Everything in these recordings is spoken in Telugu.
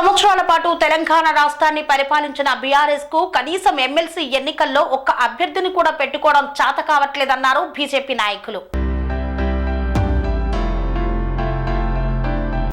సంవత్సరాల పాటు తెలంగాణ రాష్ట్రాన్ని పరిపాలించిన బీఆర్ఎస్కు కనీసం ఎమ్మెల్సీ ఎన్నికల్లో ఒక్క అభ్యర్థిని కూడా పెట్టుకోవడం చాత కావట్లేదన్నారు బీజేపీ నాయకులు.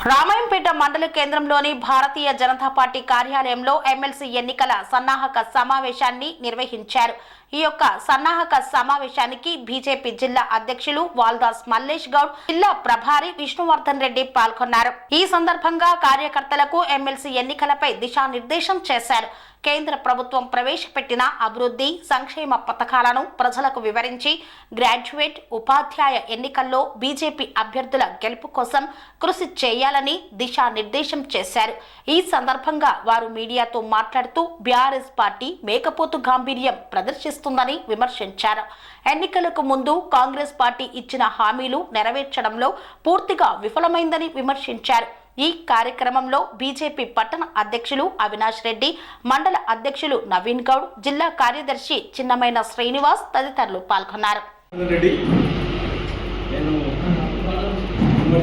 రామాయంపేట మండల కేంద్రంలోని భారతీయ జనతా పార్టీ కార్యాలయంలో ఎమ్మెల్సీ ఎన్నికల సన్నాహక సమావేశాన్ని నిర్వహించారు. ఈ యొక్క సన్నాహక సమావేశానికి బీజేపీ జిల్లా అధ్యక్షులు వాల్దాస్ మల్లేష్ గౌడ్ జిల్లా ప్రభారి విష్ణువర్ధన్ రెడ్డి పాల్గొన్నారు. ఈ సందర్భంగా కార్యకర్తలకు ఎమ్మెల్సీ ఎన్నికలపై దిశానిర్దేశం చేశారు. కేంద్ర ప్రభుత్వం ప్రవేశపెట్టిన అభివృద్ధి సంక్షేమ పథకాలను ప్రజలకు వివరించి గ్రాడ్యుయేట్ ఉపాధ్యాయ ఎన్నికల్లో బీజేపీ అభ్యర్థుల గెలుపు కోసం కృషి చేయాలని దిశానిర్దేశం చేశారు. ఈ సందర్భంగా వారు మీడియాతో మాట్లాడుతూ బీఆర్ఎస్ పార్టీ మేకపోతు గాంభీర్యం ప్రదర్శిస్తుందని విమర్శించారు. ఎన్నికలకు ముందు కాంగ్రెస్ పార్టీ ఇచ్చిన హామీలు నెరవేర్చడంలో పూర్తిగా విఫలమైందని విమర్శించారు. ఈ కార్యక్రమంలో బీజేపీ పట్టణ అధ్యక్షులు అవినాష్ రెడ్డి మండల అధ్యక్షులు నవీన్ గౌడ్ జిల్లా కార్యదర్శి చిన్నమైన శ్రీనివాస్ తదితరులు పాల్గొన్నారు.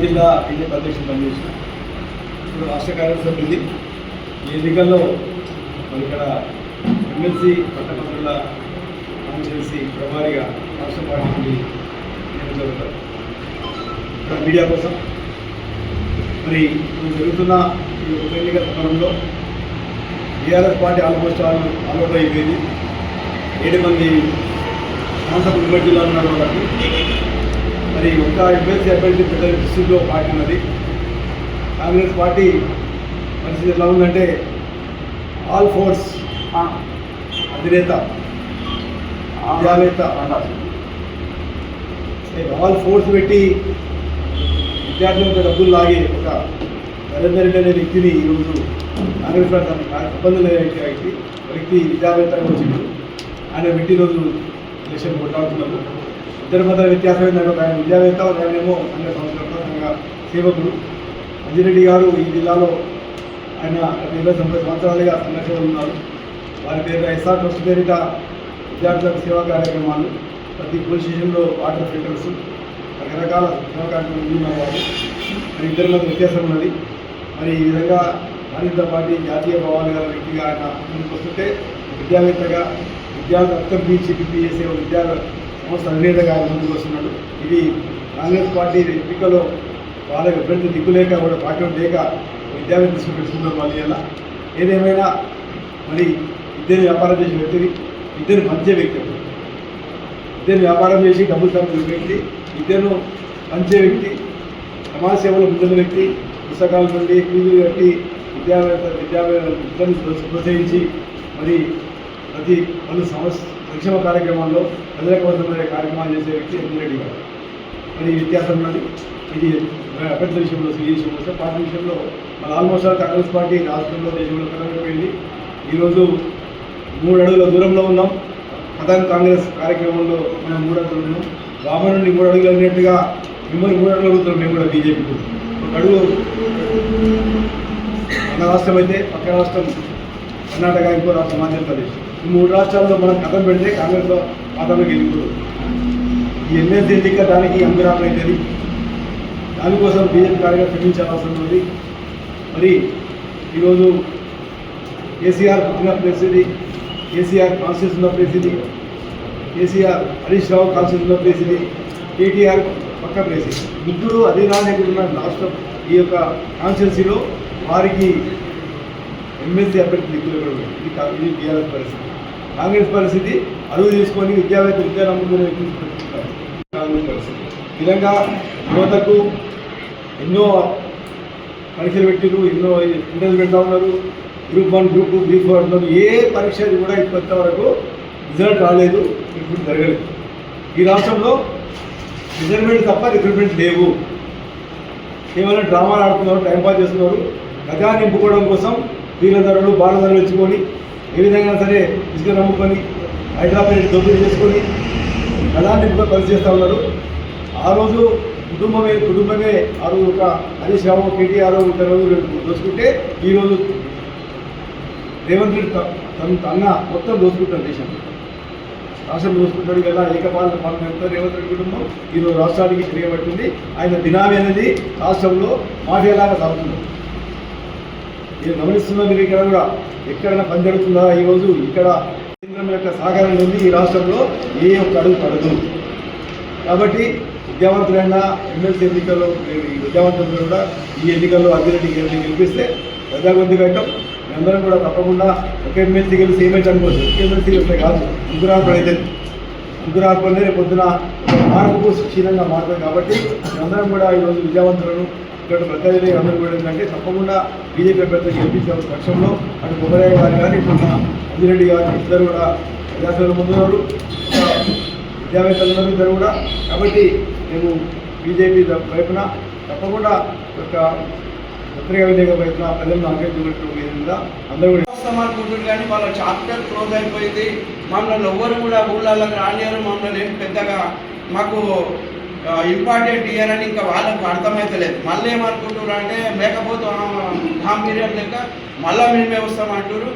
జిల్లా బీజేపీ అధ్యక్షుడు పనిచేసిన. ఇప్పుడు రాష్ట్ర ఈ ఎన్నికల్లో మరి ఇక్కడ ఎమ్మెల్సీ పట్టభద్రుల ప్రభారిగా రాష్ట్ర పార్టీ ఇక్కడ మీడియా కోసం మరి ఇప్పుడు జరుగుతున్న ఈ ఉప ఎన్నికల సమరంలో TRS party almost all all out అయిపోయింది. ఏడు మంది శాసనసభ ఉమ్మడి ఉన్నారు వాళ్ళకి మరి ఒక్క ఎమ్మెల్సీ అభ్యర్థి పెద్ద డిస్ట్రిక్ట్లో పార్టీ ఉన్నది. కాంగ్రెస్ పార్టీ పరిస్థితి ఎలా ఉందంటే ఆల్ ఫోర్స్ అధినేత విద్యావేత్త ఆల్ ఫోర్స్ పెట్టి విద్యార్థులకు డబ్బులు లాగే ఒక నరేందర్ రెడ్డి అనే వ్యక్తిని ఈరోజు కాంగ్రెస్ ప్రాంతానికి ఇబ్బందులు లేని వ్యక్తి వ్యక్తి విద్యావేత్తగా వచ్చింది ఆయన వ్యక్తి రోజు ఎలక్షన్ కొట్లాడుతున్నాము ఇద్దరి మధ్య వ్యత్యాసం ఏంటంటే ఒక ఆయన విద్యావేత్త ఒక ఆయనేమో సంఘ సంస్కృత సేవకుడు. అంజిరెడ్డి గారు ఈ జిల్లాలో ఆయన ఇరవై తొంభై సంవత్సరాలుగా సంఘర్షణలు ఉన్నారు. వారి పేరు ఎస్ఆర్ ట్రస్ట్ పేరిట విద్యార్థులకు సేవా కార్యక్రమాలు. ప్రతి పోలీస్ స్టేషన్లో వాటర్ ఫిల్టర్స్. రకరకాల సేవా కార్యక్రమాలు ఉన్నారు వాళ్ళు మరి ఇద్దరి మధ్య వ్యత్యాసం ఉన్నది. మరి ఈ విధంగా భారతీయ పార్టీ జాతీయ భావాలు గల వ్యక్తిగా ఆయన ముందుకు వస్తుంటే విద్యావేత్తగా విద్యార్థి రక్తం చేసే ఒక విద్యా సంస్థ అధినేతగా ఆయన ముందుకు వస్తున్నాడు. ఇది కాంగ్రెస్ పార్టీ ఎంపికలో వాళ్ళకి అభ్యర్థి దిక్కు లేక కూడా పార్టీ లేక విద్యావేత్త తీసుకుని పెట్టుకున్నారు వాళ్ళు ఇలా ఏదేమైనా మరి ఇద్దరు వ్యాపారం చేసే వ్యక్తిని ఇద్దరు మధ్య వ్యక్తి. ఇద్దరు వ్యాపారం చేసి డబ్బులు సంపాదించి విద్యను ఇద్దరు మంచి వ్యక్తి సమాజ సేవలో ముందున్న వ్యక్తి పుస్తకాల నుండి ఫీజులు కట్టి విద్యావేత్త విద్యను ప్రోత్సహించి మరి ప్రతి పలు సమస్య సంక్షేమ కార్యక్రమాల్లో ప్రజలకు అవసరమైన కార్యక్రమాలు చేసే వ్యక్తి ఎంజిరెడ్డి గారు. మరి వ్యత్యాసం ఉన్నది. ఇది అభ్యర్థుల విషయంలో ఈ విషయంలో వస్తే పార్టీ విషయంలో మన ఆల్మోస్ట్ ఆల్ కాంగ్రెస్ పార్టీ రాష్ట్రంలో దేశంలో కలగకపోయింది ఈరోజు మూడు అడుగుల దూరంలో ఉన్నాం. ప్రధాన కాంగ్రెస్ కార్యక్రమంలో మనం మూడు అడుగులు ఉన్నాం. రామ మూడు అడుగులు అన్నట్టుగా మిమ్మల్ని మూడు అడుగులు అడుగుతున్నాం మేము కూడా బీజేపీకి ఒక అడుగు మన రాష్ట్రం అయితే పక్క రాష్ట్రం కర్ణాటక ఇంకో రాష్ట్రం ఆంధ్రప్రదేశ్ ఈ మూడు రాష్ట్రాల్లో మనం కథం పెడితే కాంగ్రెస్లో పాతంలోకి వెళ్ళిపోతుంది ఈ ఎమ్మెల్సీ ఎన్నిక దానికి అంగరాకం అవుతుంది దానికోసం బీజేపీ కార్యక్రమం శ్రమించాల్సిన ఉంది మరి ఈరోజు కేసీఆర్ పుట్టిన ప్లేస్ ఇది కేసీఆర్ కాన్స్టిట్యూషన్ ప్లేస్ ఇది కేసీఆర్ హరీష్ రావు కాన్స్టిట్యూన్స్ ప్లేసింది కేటీఆర్ పక్క ప్లేసింది. ఇది ముగ్గురు అధినాయకులు ఉన్న రాష్ట్రం ఈ యొక్క కాన్స్టిట్యున్సీలో వారికి ఎమ్మెల్సీ అభ్యర్థి దిక్కులు కూడా ఇది ఇది టీఆర్ఎస్ పరిస్థితి. కాంగ్రెస్ పరిస్థితి అరువు తీసుకొని విద్యావేత్త విద్యా నమ్ముకునే కాంగ్రెస్ పరిస్థితి. విధంగా యువతకు ఎన్నో పరీక్షలు పెట్టిరు ఎన్నో ఇంటర్వ్యూ పెడతా ఉన్నారు. Group one group two group four అంటున్నారు. ఏ పరీక్ష కూడా ఇప్పటి వరకు రిజల్ట్ రాలేదు. రిక్రూట్మెంట్ జరగలేదు ఈ రాష్ట్రంలో రిజర్వ్మెంట్ తప్ప రిక్రూట్మెంట్ లేవు. కేవలం డ్రామాలు ఆడుతున్నారు టైంపాస్ చేస్తున్నారు. గజా నింపుకోవడం కోసం వీళ్ళ ధరలు బాల ధరలు ఇచ్చుకొని ఏ విధంగా సరే ఇసుక నమ్ముకొని హైదరాబాద్ దోపిడీ చేసుకొని గజా నింపుగా పని చేస్తూ ఉన్నారు. ఆ రోజు కుటుంబమే కుటుంబమే ఆ రోజు ఒక హరీష్ రావు కేటీఆర్ ఒక రోజు దోచుకుంటే ఈరోజు రేవంత్ రెడ్డి త- తన తన మొత్తం దోచుకుంటారు దేశంలో. రాష్ట్రం చూసుకుంటాడు కదా ఏకపాలన పాలన ఎంత రేవంత్ రెడ్డి కుటుంబం ఈరోజు రాష్ట్రానికి తిరగబట్టింది ఆయన బినామీ అనేది రాష్ట్రంలో మాఫియాలాగా సాగుతుంది. నేను గమనిస్తున్నా మీరు ఇక్కడ కూడా. ఎక్కడైనా పని జరుగుతుందా? ఈరోజు ఇక్కడ కేంద్రం యొక్క సహకారం ఉంది ఈ రాష్ట్రంలో ఏ ఒక్క అడుగు పడదు. కాబట్టి విద్యావంతులైన ఎమ్మెల్సీ ఎన్నికల్లో ఈ విద్యావంతులు కూడా ఈ ఎన్నికల్లో అభివృద్ధి గెలిపిస్తే ప్రజాబంధి కట్టం అందరం కూడా తప్పకుండా ఒక ఎమ్మెల్సీ గెలిచి ఏమైతే అనుకోవచ్చు ఒక ఎమ్మెల్సీ వస్తే కాదు. ముగ్గురు అయితే ముగ్గురు ఆర్పణ రేపు పొద్దున ఒక మార్పుకు క్షీణంగా మారుతుంది కాబట్టి అందరం కూడా ఈరోజు విద్యావంతులను ఇక్కడ ప్రత్యర్థి అందరూ కూడా ఏంటంటే తప్పకుండా బీజేపీ అభ్యర్థి గెలిపించే పక్షంలో అటు కొబ్బరయ్య గారు కానీ ఇప్పుడు మన గారు ఇద్దరు కూడా ప్రజాసేవలు ముందున్నారు. విద్యావేత్తలందరూ ఇద్దరు కూడా. కాబట్టి మేము బీజేపీ వైపున తప్పకుండా ఒక పత్రికా విలేక వైపున ప్రజలు ఆకర్షించుకున్నట్టు అందరూ కూడా వస్తాం అనుకుంటున్నారు కానీ వాళ్ళ చాప్టర్ క్లోజ్ అయిపోయింది. మమ్మల్ని ఎవ్వరు కూడా ఊళ్ళకి రానియరు మమ్మల్ని ఏం పెద్దగా మాకు ఇంపార్టెంట్ ఇయర్ అని ఇంకా వాళ్ళకు అర్థమవుతలేదు మళ్ళీ ఏమనుకుంటున్నారు అంటే మేకపోతే గాంభీర్యం లెక్క మళ్ళీ మేమే వస్తామంటారు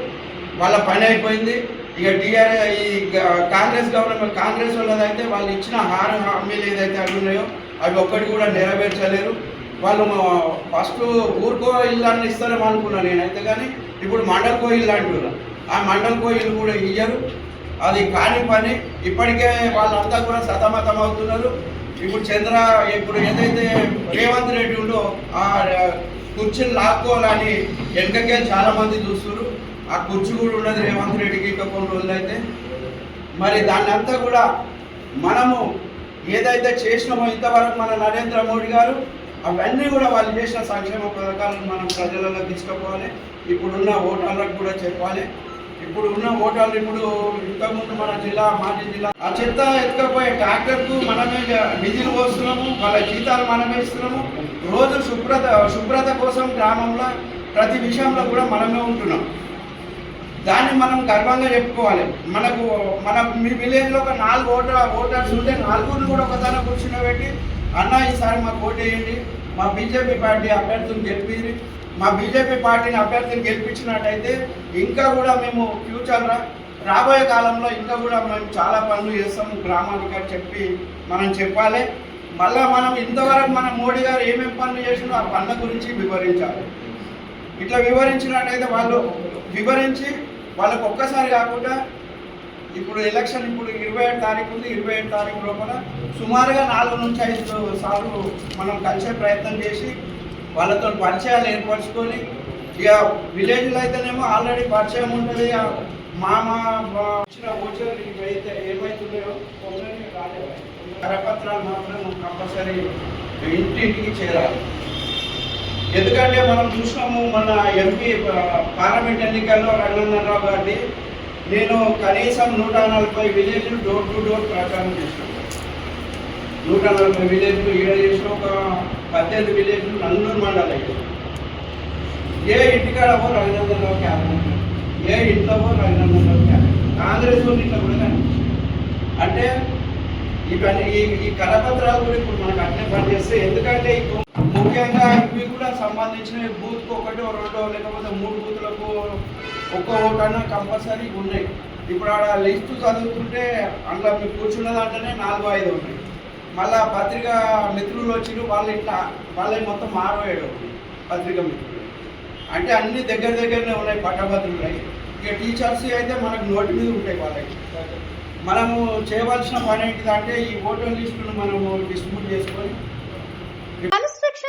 వాళ్ళ పని అయిపోయింది. ఇక టీఆర్ ఈ కాంగ్రెస్ గవర్నమెంట్ కాంగ్రెస్ వాళ్ళదైతే వాళ్ళు ఇచ్చిన హార హామీలు ఏదైతే అడుగున్నాయో అవి ఒక్కటి కూడా నెరవేర్చలేరు. వాళ్ళు ఫస్ట్ ఊరుకో ఇల్లు అని ఇస్తారేమో అనుకున్నాను నేనైతే కానీ ఇప్పుడు మండల్ కోయిల్ అంటున్నారు ఆ మండల్ కోయిల్ కూడా ఇయ్యరు. అది కాని పని. ఇప్పటికే వాళ్ళంతా కూడా సతమతం అవుతున్నారు. ఇప్పుడు చంద్ర ఇప్పుడు ఏదైతే రేవంత్ రెడ్డి ఉందో ఆ కుర్చీని లాక్కోవాలని వెనకకే చాలామంది చూస్తున్నారు. ఆ కుర్చీ కూడా ఉన్నది రేవంత్ రెడ్డికి ఇంకా కొన్ని రోజులు అయితే మరి దాన్ని అంతా కూడా మనము ఏదైతే చేసినామో ఇంతవరకు మన నరేంద్ర మోడీ గారు అవన్నీ కూడా వాళ్ళు చేసిన సంక్షేమ పథకాలను మనం ప్రజలలో తీసుకుపోవాలి. ఇప్పుడున్న ఓటర్లకు కూడా చెప్పాలి. ఇప్పుడు ఉన్న ఓటర్లు ఇప్పుడు ఇంతకుముందు మన జిల్లా మాజీ జిల్లా ఆ చెత్త ఎత్తుకపోయే ట్రాక్టర్కు మనమే డీజిల్ పోస్తున్నాము వాళ్ళ జీతాలు మనమే ఇస్తున్నాము. రోజు శుభ్రత శుభ్రత కోసం గ్రామంలో ప్రతి విషయంలో కూడా మనమే ఉంటున్నాం. దాన్ని మనం గర్వంగా చెప్పుకోవాలి. మనకు మన మీ విలేజ్లో ఒక నాలుగు ఓటర్ ఓటర్స్ ఉంటే నాలుగురిని కూడా ఒకదాన కూర్చుని అన్న ఈసారి మాకు ఓటేయండి మా బీజేపీ పార్టీ అభ్యర్థులు గెలిపి మా బీజేపీ పార్టీని అభ్యర్థిని గెలిపించినట్టయితే ఇంకా కూడా మేము ఫ్యూచర్లో రాబోయే కాలంలో ఇంకా కూడా మేము చాలా పనులు చేస్తాము గ్రామానికి అని చెప్పి మనం చెప్పాలి. మళ్ళా మనం ఇంతవరకు మన మోడీ గారు ఏమేమి పనులు చేసినో ఆ పనుల గురించి వివరించాలి. ఇట్లా వివరించినట్టయితే వాళ్ళు వివరించి వాళ్ళకు ఒక్కసారి కాకుండా ఇప్పుడు ఎలక్షన్ ఇప్పుడు ఇరవై ఏడు తారీఖు ఉంది. ఇరవై ఏడు తారీఖు లోపల సుమారుగా నాలుగు నుంచి ఐదు సార్లు మనం కలిసే ప్రయత్నం చేసి వాళ్ళతో పరిచయాలు ఏర్పరచుకొని ఇక విలేజ్లో అయితేనేమో ఆల్రెడీ పరిచయం ఉంటుంది. మామ మా ఇచ్చిన ఓచర్లు ఇవైతే ఏమైతున్నాయో కొందరికి రాలేదు. కరపత్రాలు మాత్రం కంపల్సరీ ఇంటింటికి చేరాలి. ఎందుకంటే మనం చూసినాము మన ఎంపీ పార్లమెంట్ ఎన్నికల్లో రంగనాథరావు గారిని నేను కనీసం నూట నలభై విలేజ్లు డోర్ టు డోర్ ప్రచారం చేసినాను నూట నలభై విలేజ్లు ఈడ చేసిన ఒక పద్దెనిమిది విలేజ్లు నల్లూరు మండలం ఏ ఇంటికాడ పో రఘునందనరావు క్యాబినెట్ ఏ ఇంట్లో పో రఘునందనరావు క్యాబినెట్ కాంగ్రెస్ వాళ్ళు ఇంట్లో కూడా కనిపించింది అంటే ఇవన్నీ ఈ ఈ కరపత్రాలు కూడా ఇప్పుడు మనకు అట్లే పనిచేస్తే ఎందుకంటే ముఖ్యంగా ఇవి కూడా సంబంధించిన బూత్కి ఒకటో రెండో లేకపోతే మూడు బూత్లకు ఒక్క ఓటు అన్న కంపల్సరీ ఉన్నాయి. ఇప్పుడు ఆడ లిస్టు చదువుతుంటే అందులో మీకు కూర్చున్న దాంట్లోనే నాలుగు ఐదు ఉన్నాయి మళ్ళా పత్రికా మిత్రులు వచ్చిన వాళ్ళు ఇట్లా వాళ్ళే మొత్తం మారవేయడం పత్రికా మిత్రులు. అంటే అన్ని దగ్గర దగ్గరనే ఉన్నాయి పట్టభద్రులు ఉన్నాయి ఇక టీచర్స్ అయితే మనకు నోటి మీద ఉంటాయి వాళ్ళకి. మనము చేయవలసిన పని ఏంటిదంటే ఈ ఓటర్ లిస్టును మనము డిస్ట్రిబ్యూట్ చేసుకొని